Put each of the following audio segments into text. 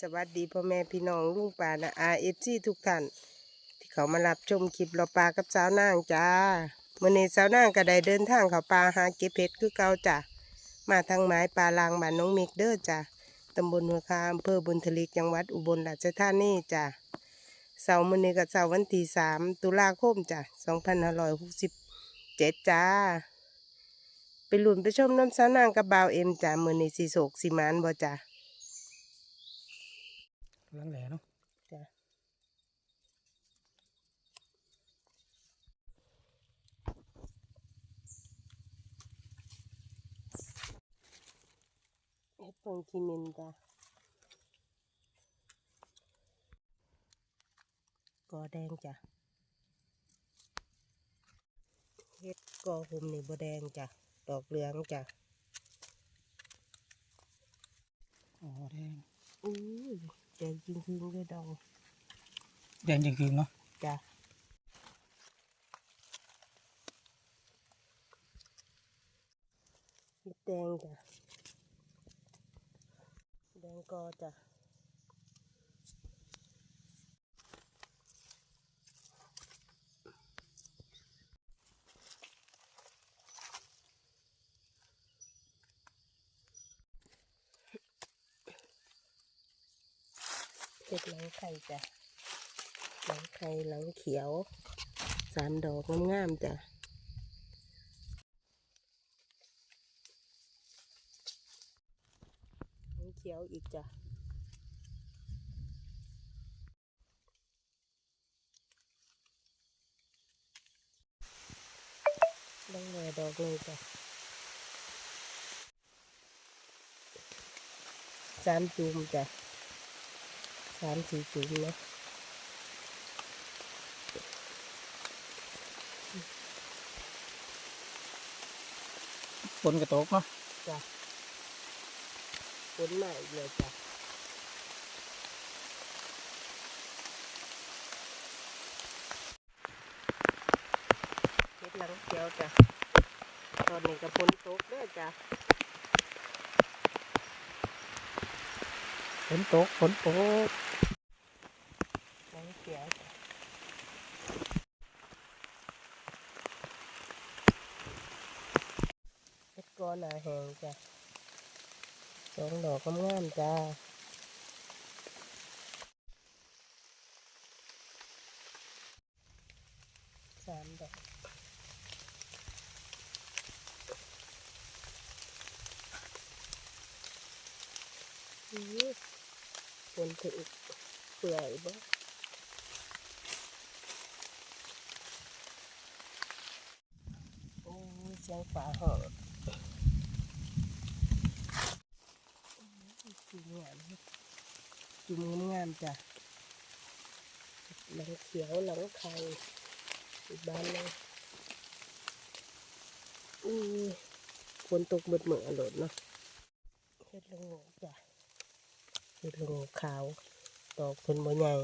สวัสดีพ่อแม่พี่น้องลุงป่านะอาเอฟซีทุกท่านที่เขามารับชมคลิปเราปลากับสาวนางจ้าเมื่อนี้สาวนางก็ได้เดินทางเขาป่าหาเก็บเพชรคือเก่าจ้ะมาทางไม้ปลาลางบ้านน้องมิกเด้อจ้ะตำบลหัวคาอำเภอบุญทลิกจังหวัดอุบลราชธานีจ้ะเสาร์มื้อนี้กับเสาร์วันที่สามตุลาคมจ้ะสองพันห้าร้อยหกสิบเจ็ดจ้าไปหลุนไปชมน้ำสาวนางกับบ่าวเอ็มจ้ะมื้อนี้สีโศกสีมานบ่จ้ะ ลังแหล่เนาะจ้ะเฮ็ดเปิงคิมินจ้ะกอแดงจ้ะเฮ็ดกอหุมนี่บ่แดงจ้ะดอกเหลืองจ้ะอ๋อแดงอู้ย แดงจริงๆเลยดอกแดงจริงๆเนาะจ้ะเฮ็ดแดงจ้ะแดงกอจ้ะ เห็ดหลังไข่จ้ะหลังไข่หลังเขียวสามดอกงามๆจ้ะหลังเขียวอีกจ้ะดังแหน่ดอกเลยจ้ะสามจุ่มจ้ะ สามสี่จุ่มเนาะฝนกระตกเนาะจ้ะฝนมาอีกเลยจ้ะเฮ็ดหลังเขียวจ้ะตอนนี้ก็ฝนตกเด้อจ้ะ นตกฝนตกหลังเขียวจ้ะเฮ็ดก้อนหนาแหงจ้ะสองดอกงามๆจ้าสามดอกอื้อ ฝนถึงเปื่อยบ่โอ้ยเสียงฝาหอะจุ่มงามจุ่มงามจ้ะหลังเขียวหลังไข่อีกบ้านเลยอือฝนตกเบิดเหมือหลดเนาะเฮ็ดละโงจ้ะ เฮ็ดละโงกขาวดอกเพิ่นบ่ใหญ่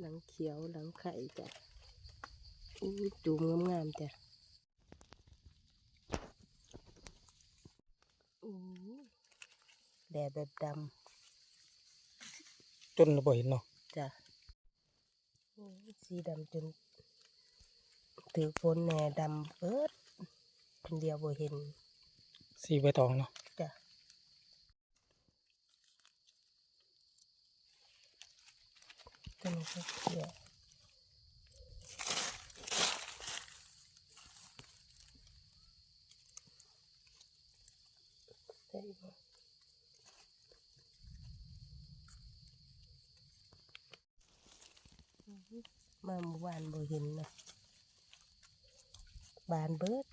หลังเขียวหลังไข่จ้ะอู้จูมงามๆจ้ะอู้แดดแบบดำจนระเบิดเนาะจ้ะโอ้ยสีดำจน ถือฝนแหน่ดำเบิดคนเดียวบ่เห็น สีใบตองเนาะจ้ะตัวนี้ก็เขียวได้บ่อื้อหือมาเมื่อวานบ่เห็นนะ บานเบิด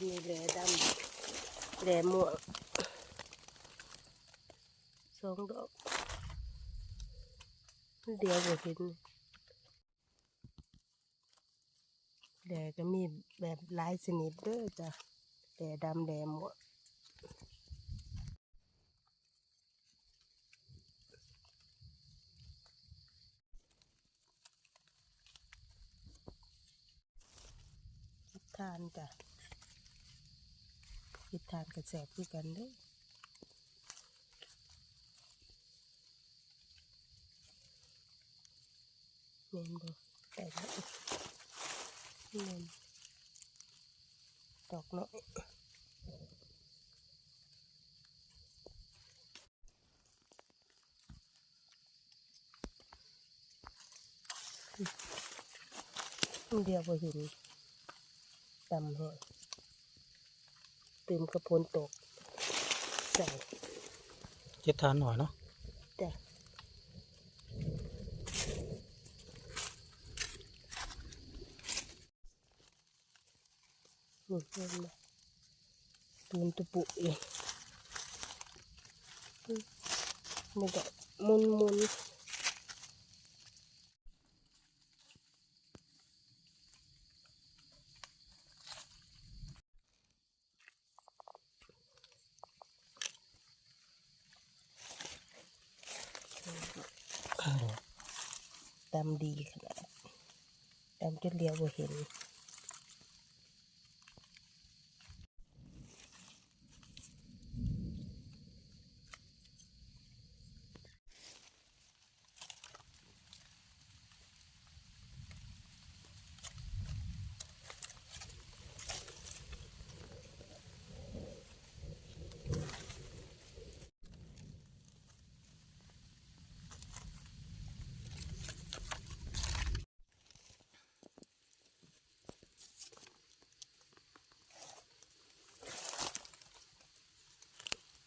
มีแหลดำแหลม่วงสองดอกเดียวบ่เห็นแหลก็มีแบบหลายชนิดเด้อจ้ะแหลดำแหลม่วง ทานจ้ะเฮ็ดทานกระแสบคือกันเด้อเมนบ่แต่ละเมนดอกน้อยเดียวบ่เห็น ดำแห้งเติมกระพนตกใส่เจ็ดทานหน่อยเนาะจ้ะนี่เห็นไหมตูนตุปุเองอืมมันก็มุนมุน ดำดีขนาดดำจนเลียวบ่เห็น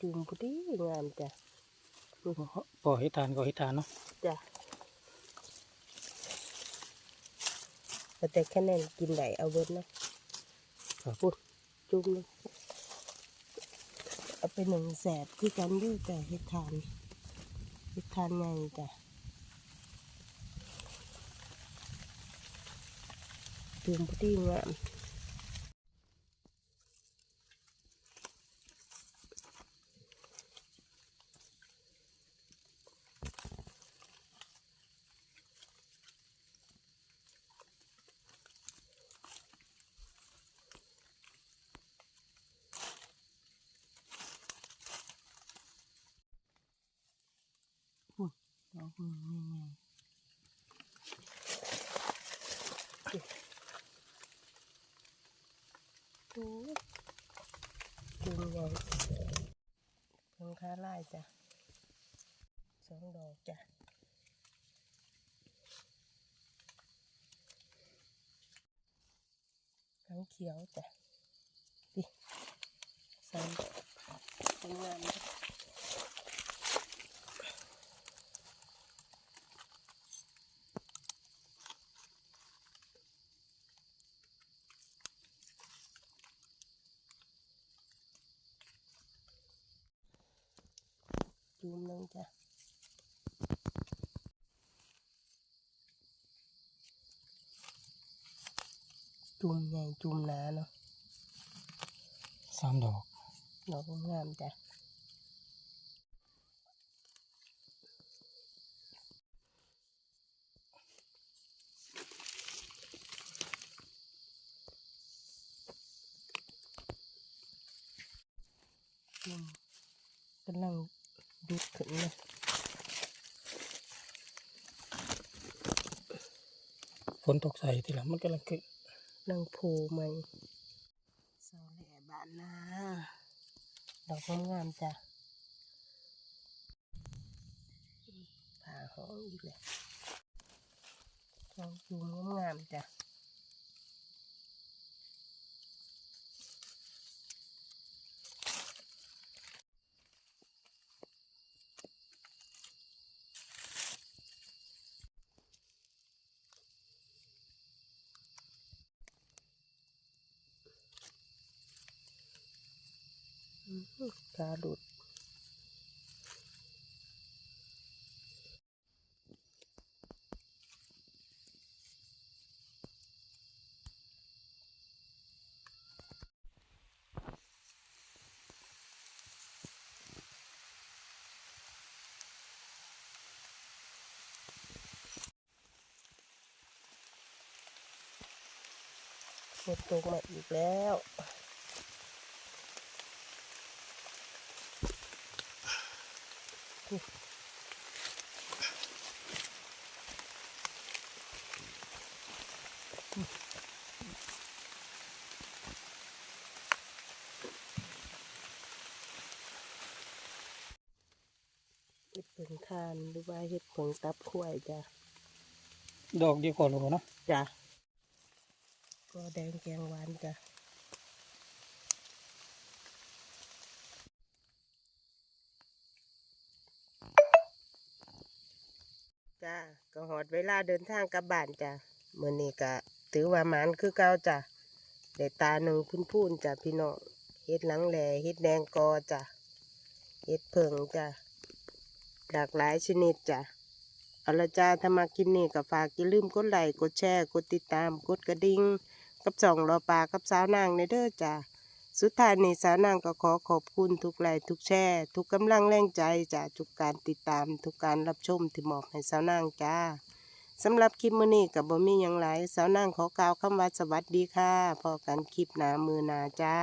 จุ่มพอดีงามจ้ะพอเฮ็ดทานก็เฮ็ดทานเนาะจ้ะแต่แค่นั้นกินไหนเอาเบิดเนาะครับพูดจุ่มเลยเอาไปหนึ่งแสบคือกันด้วยจ้ะเฮ็ดทานเฮ็ดทานไงจ้ะจุ่มพอดีงาม อกหนึ่งยังไงโอ้ยจุ่มใหญ่เพิ่งค้าไล่จ้ะสองดอกจ้ะทั้งเขียวจ้ะดิสองดอกสวยงามจ้ะ จุ่มลงจ้ะ จุ่มใหญ่จุ่มหนาเนาะสามดอกดอกงามจ้ะจุ่มกำลังดูดขึ้นเลยฝนตกใส่ทีหลังมันกำลังขึ้น นางโพไหมเสาแหล่บ้านนาดอกงามๆจ้ะผ่าห้องอีกเลยดอกยูงงามๆจ้ะ ตาหลุดฝนตกมาอีกแล้ว ผงทานหรือว่าเห็ดผงตับขวายจ้ะ ดอกเดียวก่อนเลยเนาะจ้ะก็แดงแกงหวานจ้ะจ้า ก็หอดเวลาเดินทางกลับบ้านจ้ะมื่อนี้ก็ถือว่าหมานคือเก่าจ้ะได้ตาหนึ่งพุ่นพูนจ้ะพี่น้องเฮ็ดหลังแหล่เฮ็ดแดงกอจ้ะเฮ็ดเพิงจ้ะหลากหลายชนิดจ้ะเอาละจ้าถ้ามาคลิปนี้ก็ฝากอย่าลืมกดไลค์กดแชร์ กดติดตาม กดกระดิ่งกับส่องรอปลากับสาวนางในเด้อจ้า สุดท้ายนี้สาวนางก็ขอขอบคุณทุกไลค์ทุกแชร์ทุกกำลังแรงใจจากทุกการติดตามทุกการรับชมที่มอบให้สาวนางจ้าสำหรับคลิปมื้อนี้กับบ่มีหยังหลายสาวนางขอกล่าวคำว่าสวัสดีค่ะพอกันคลิปหน้ามือหน้าจ้า